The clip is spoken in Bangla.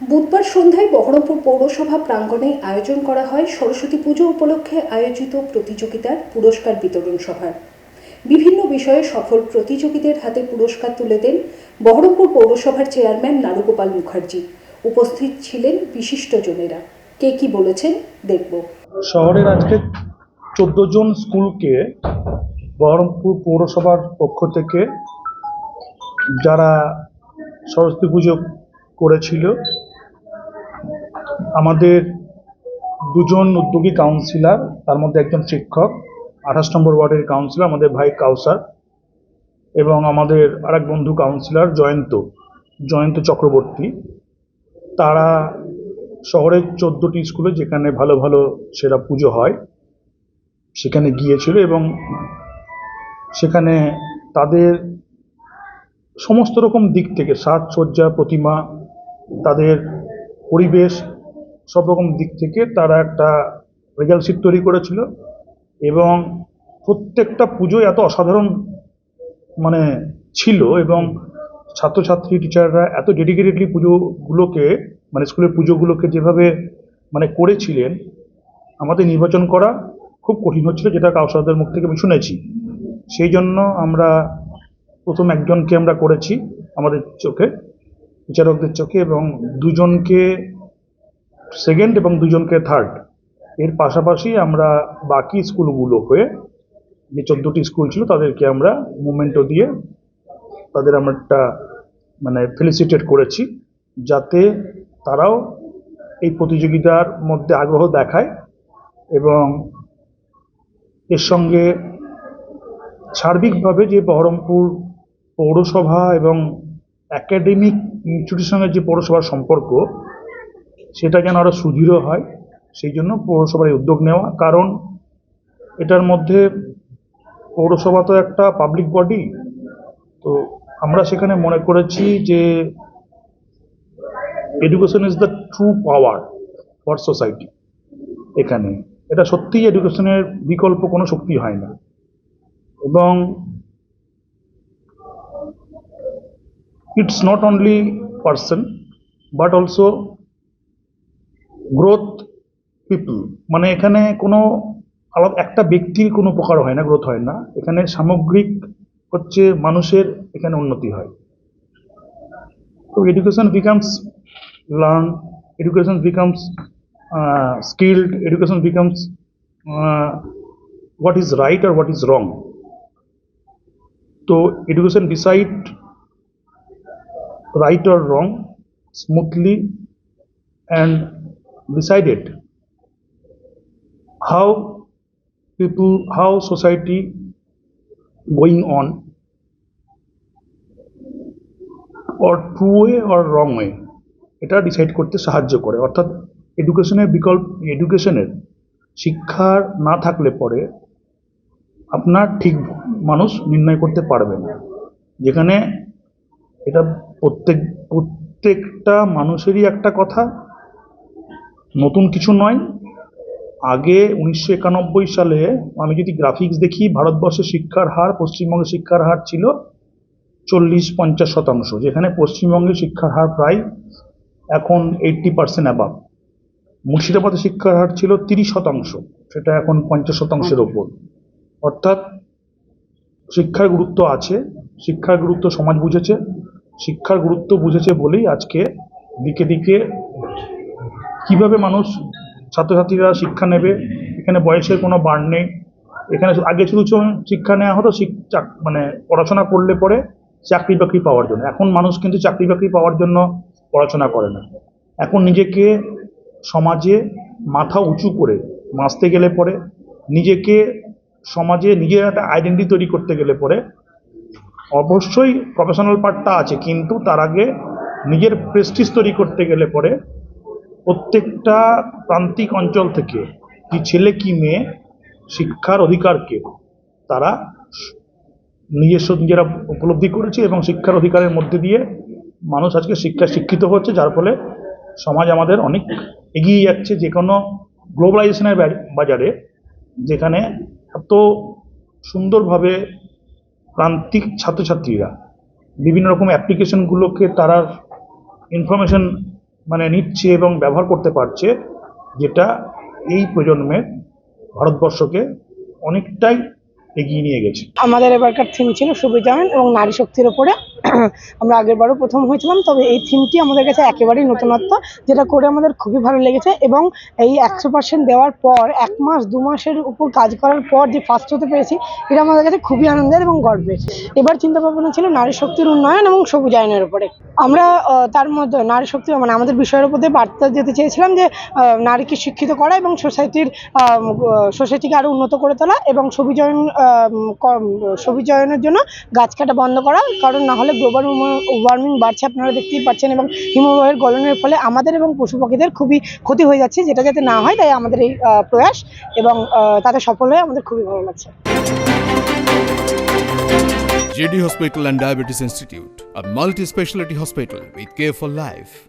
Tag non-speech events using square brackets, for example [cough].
বুধবার সন্ধ্যায় বহরমপুর পৌরসভা প্রাঙ্গণে আয়োজন করা হয় সরস্বতী পুজো উপলক্ষে আয়োজিত প্রতিযোগিতার পুরস্কার বিতরণ সভার। বিভিন্ন বিষয়ে সফল প্রতিযোগীদের হাতে পুরস্কার তুলে দেন বহরমপুর পৌরসভার চেয়ারম্যান নারুগোপাল মুখার্জি। উপস্থিত ছিলেন বিশিষ্টজনেরা কে কি বলেছেন দেখব। শহরের আজকে চোদ্দ জন স্কুলকে বহরমপুর পৌরসভার পক্ষ থেকে যারা সরস্বতী পুজো করেছিল আমাদের দুজন উদ্যোগী কাউন্সিলর তার মধ্যে একজন শিক্ষক, আঠাশ নম্বর ওয়ার্ডের কাউন্সিলর আমাদের ভাই কাউসার এবং আমাদের আরেক বন্ধু কাউন্সিলর জয়ন্ত জয়ন্ত চক্রবর্তী। তারা শহরের চোদ্দোটি স্কুলে যেখানে ভালো ভালো সেরা পুজো হয়, সেখানে গিয়েছিল এবং সেখানে তাদের সমস্ত রকম দিক থেকে সাজসজ্জা প্রতিমা, তাদের পরিবেশ সব রকম দিক থেকে তারা একটা রেজাল্ট শিট তৈরি করেছিল এবং প্রত্যেকটা পুজোয় এত অসাধারণ মানে ছিল এবং ছাত্রছাত্রী টিচাররা এত ডেডিকেটেডলি পুজোগুলোকে মানে স্কুলের পুজোগুলোকে যেভাবে মানে করেছিলেন, আমাদের নির্বাচন করা খুব কঠিন হচ্ছিল, যেটা কাউসারদের মুখ থেকে আমি শুনেছি। সেই জন্য আমরা প্রথম একজনকে আমরা করেছি, আমাদের চোখে, বিচারকদের চোখে এবং দুজনকে সেকেন্ড এবং দুজনকে থার্ড এর পাশাপাশি আমরা বাকি স্কুলগুলো হয়ে যে চোদ্দোটি স্কুল ছিল তাদেরকে আমরা মুমেন্টো দিয়ে তাদের আমরা একটা মানে ফেলিসিটেট করেছি যাতে তারাও এই প্রতিযোগিতার মধ্যে আগ্রহ দেখায় এবং এর সঙ্গে সার্বিকভাবে যে বহরমপুর পৌরসভা এবং একাডেমিক ইনস্টিটিউশনের যে পৌরসভার সম্পর্ক সেটা যেন আরও সুদৃঢ় হয়, সেই জন্য পৌরসভার এই উদ্যোগ নেওয়া। কারণ এটার মধ্যে পৌরসভা তো একটা পাবলিক বডি তো আমরা সেখানে মনে করেছি যে education is the true power for society এখানে। এটা সত্যিই এডুকেশনের বিকল্প, কোনো শক্তি হয় না। এবং it's not only person but also growth people মানে এখানে কোনো আলাদা, একটা ব্যক্তির কোনো উপকার হয় না গ্রোথ হয় না। এখানে সামগ্রিক হচ্ছে মানুষের এখানে উন্নতি হয়। তো education becomes learn education becomes skilled education becomes what is right R what is wrong তো education decide right or wrong smoothly and decided how people, how society going on or true way or wrong way, এটা ডিসাইড করতে সাহায্য করে। অর্থাৎ এডুকেশনের বিকল্প এডুকেশনের শিক্ষার না থাকলে পরে আপনার ঠিক মানুষ নির্ণয় করতে পারবে না। যেখানে এটা প্রত্যেক, প্রত্যেকটা মানুষেরই একটা কথা নতুন কিছু নয়। আগে উনিশশো একানব্বই সালে আমি যদি গ্রাফিক্স দেখি ভারতবর্ষের শিক্ষার হার পশ্চিমবঙ্গের শিক্ষার হার ছিল চল্লিশ পঞ্চাশ শতাংশ, যেখানে পশ্চিমবঙ্গের শিক্ষার হার প্রায় এখন এইট্টি পার্সেন্ট অ্যাবাভ মুর্শিদাবাদের শিক্ষার হার ছিল তিরিশ শতাংশ, সেটা এখন পঞ্চাশ শতাংশের ওপর অর্থাৎ শিক্ষার গুরুত্ব আছে, শিক্ষার গুরুত্ব সমাজ বুঝেছে, শিক্ষার গুরুত্ব বুঝেছে বলেই আজকে দিকে দিকে কীভাবে মানুষ ছাত্রছাত্রীরা শিক্ষা নেবে? এখানে বয়সের কোনো বাড় নেই। এখানে আগে শুধু শিক্ষা নেওয়া হতো মানে পড়াশোনা করলে পরে চাকরি বাকরি পাওয়ার জন্য। এখন মানুষ কিন্তু চাকরি বাকরি পাওয়ার জন্য পড়াশোনা করে না। এখন নিজেকে সমাজে মাথা উঁচু করে বাঁচতে গেলে পরে, নিজেকে সমাজে নিজের একটা আইডেন্টি তৈরি করতে গেলে পরে অবশ্যই প্রফেশনাল পার্টটা আছে। কিন্তু তার আগে নিজের প্রেস্টিজ তৈরি করতে গেলে পরে প্রত্যেকটা প্রান্তিক অঞ্চল থেকে কি ছেলে কি মেয়ে শিক্ষার অধিকারকে তারা নিজস্ব নিজেরা উপলব্ধি করেছে এবং শিক্ষার অধিকারের মধ্যে দিয়ে মানুষ আজকে শিক্ষায় শিক্ষিত হচ্ছে, যার ফলে সমাজ আমাদের অনেক এগিয়ে যাচ্ছে। যে কোনো গ্লোবালাইজেশনের বাজারে যেখানে এত সুন্দরভাবে প্রান্তিক ছাত্রছাত্রীরা বিভিন্ন রকম অ্যাপ্লিকেশনগুলোকে তারা ইনফরমেশন মানে নিচ্ছে এবং ব্যবহার করতে পারছে, যেটা এই প্রজন্মের ভারতবর্ষকে অনেকটাই এগিয়ে নিয়ে গেছে। আমাদের এবারকার থিম ছিল সুবিধায়ন এবং নারী শক্তির ওপরে [clears throat] আমরা আগেরবারও প্রথম হয়েছিলাম, তবে এই থিমটি আমাদের কাছে একেবারেই নতুনত্ব, যেটা করে আমাদের খুবই ভালো লেগেছে এবং এই একশো পার্সেন্ট দেওয়ার পর, এক মাস, দু মাসের উপর কাজ করার পর যে ফার্স্ট হতে পেরেছি, এটা আমাদের কাছে খুবই আনন্দের এবং গর্বের। এবার চিন্তা ভাবনা ছিল নারী শক্তির উন্নয়ন এবং সবুজায়নের উপরে। আমরা তার মধ্যে নারী শক্তি মানে আমাদের বিষয়ের উপর বার্তা দিতে চেয়েছিলাম যে নারীকে শিক্ষিত করা এবং সোসাইটির সোসাইটিকে আরও উন্নত করে তোলা এবং সবুজায়ন সবুজায়নের জন্য গাছ কাটা বন্ধ করা, কারণ না হলে গ্লোবাল ওয়ার্মিং বাড়ছে আপনারা দেখতেই পাচ্ছেন এবং হিমবাহের গলনের ফলে আমাদের এবং পশু পাখিদের খুবই ক্ষতি হয়ে যাচ্ছে যেটা যাতে না হয় তাই আমাদের এই প্রয়াস এবং তাতে সফল হয়ে আমাদের খুবই ভালো লাগছে JD Hospital and Diabetes Institute, a multi specialty hospital with care for life.